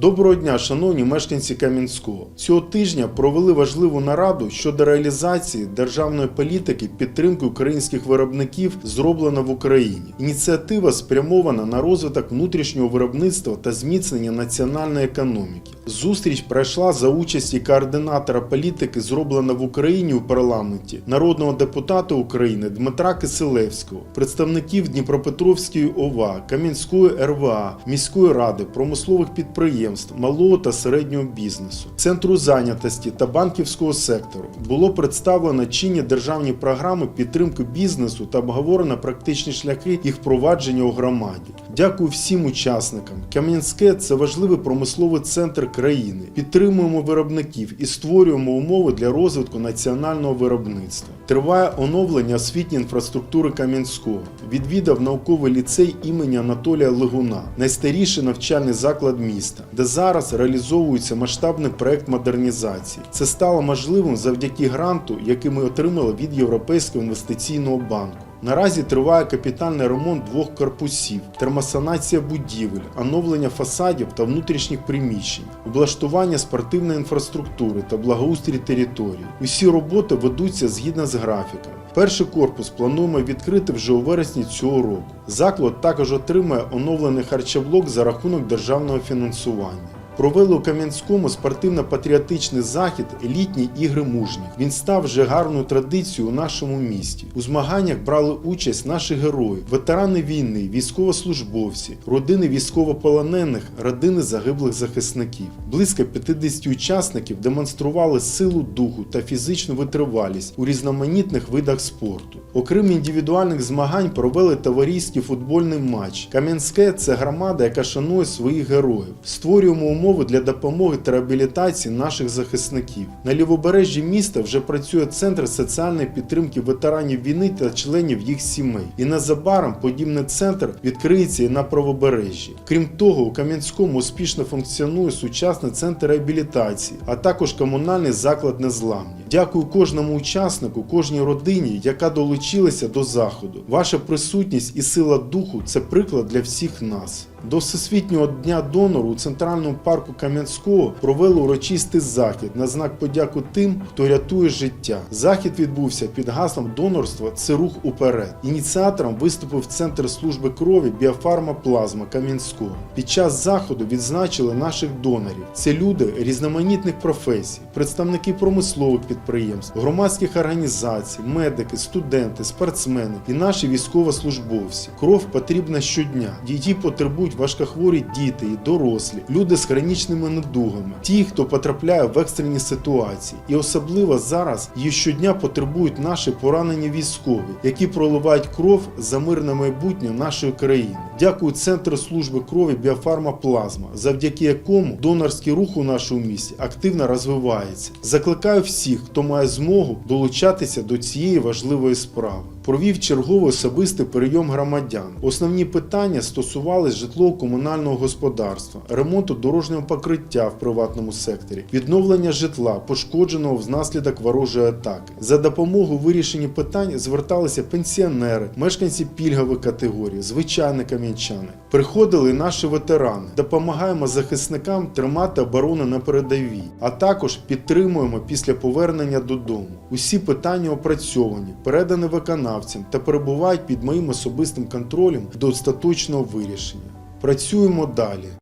Доброго дня, шановні мешканці Кам'янського. Цього тижня провели важливу нараду щодо реалізації державної політики підтримки українських виробників зроблена в Україні. Ініціатива спрямована на розвиток внутрішнього виробництва та зміцнення національної економіки. Зустріч пройшла за участі координатора політики зроблена в Україні у парламенті, народного депутата України Дмитра Киселевського, представників Дніпропетровської ОВА, Кам'янської РВА, міської ради, промислових підприємств, малого та середнього бізнесу, центру зайнятості та банківського сектору. Було представлено чинні державні програми підтримки бізнесу та обговорено практичні шляхи їх впровадження у громаді. Дякую всім учасникам. Кам'янське це важливий промисловий центр країни. Підтримуємо виробників і створюємо умови для розвитку національного виробництва. Триває оновлення освітньої інфраструктури Кам'янського. Відвідав науковий ліцей імені Анатолія Лигуна, найстаріший навчальний заклад міста, де зараз реалізовується масштабний проект модернізації. Це стало можливим завдяки гранту, який ми отримали від Європейського інвестиційного банку. Наразі триває капітальний ремонт двох корпусів, термосанація будівель, оновлення фасадів та внутрішніх приміщень, облаштування спортивної інфраструктури та благоустрій території. Усі роботи ведуться згідно з графіком. Перший корпус плануємо відкрити вже у вересні цього року. Заклад також отримає оновлений харчоблок за рахунок державного фінансування. Провели у Кам'янському спортивно-патріотичний захід Елітні ігри мужніх. Він став вже гарною традицією у нашому місті. У змаганнях брали участь наші герої, ветерани війни, військовослужбовці, родини військовополонених, родини загиблих захисників. Близько 50 учасників демонстрували силу духу та фізичну витривалість у різноманітних видах спорту. Окрім індивідуальних змагань провели товариський футбольний матч. Кам'янське це громада, яка шанує своїх героїв. Створюємо умови для допомоги та реабілітації наших захисників. На лівобережжі міста вже працює центр соціальної підтримки ветеранів війни та членів їх сімей. І незабаром подібний центр відкриється і на правобережжі. Крім того, у Кам'янському успішно функціонує сучасний центр реабілітації, а також комунальний заклад незламні. Дякую кожному учаснику, кожній родині, яка долучилася до заходу. Ваша присутність і сила духу це приклад для всіх нас. До Всесвітнього дня донору у центральному парку Кам'янського провели урочистий захід на знак подяку тим, хто рятує життя. Захід відбувся під гаслом донорства це рух уперед. Ініціатором виступив Центр служби крові Біофарма Плазма Кам'янського. Під час заходу відзначили наших донорів. Це люди різноманітних професій, представники промислових підприємств, громадських організацій, медики, студенти, спортсмени і наші військовослужбовці. Кров потрібна щодня. Її потребують важкохворі діти і дорослі, люди з хронічними недугами, ті, хто потрапляє в екстрені ситуації. І особливо зараз її щодня потребують наші поранені військові, які проливають кров за мирне майбутнє нашої країни. Дякую Центру служби крові Біофарма Плазма, завдяки якому донорський рух у нашому місті активно розвивається. Закликаю всіх, хто має змогу долучатися до цієї важливої справи. Провів черговий особистий прийом громадян. Основні питання стосувались житлово-комунального господарства, ремонту дорожнього покриття в приватному секторі, відновлення житла, пошкодженого внаслідок ворожої атаки. За допомогою у вирішенні питань зверталися пенсіонери, мешканці пільгових категорій, звичайні кам'янчани. Приходили наші ветерани. Допомагаємо захисникам тримати оборону на передовій, а також підтримуємо після повернення додому. Усі питання опрацьовані, передані виконавцям та перебувають під моїм особистим контролем до остаточного вирішення. Працюємо далі.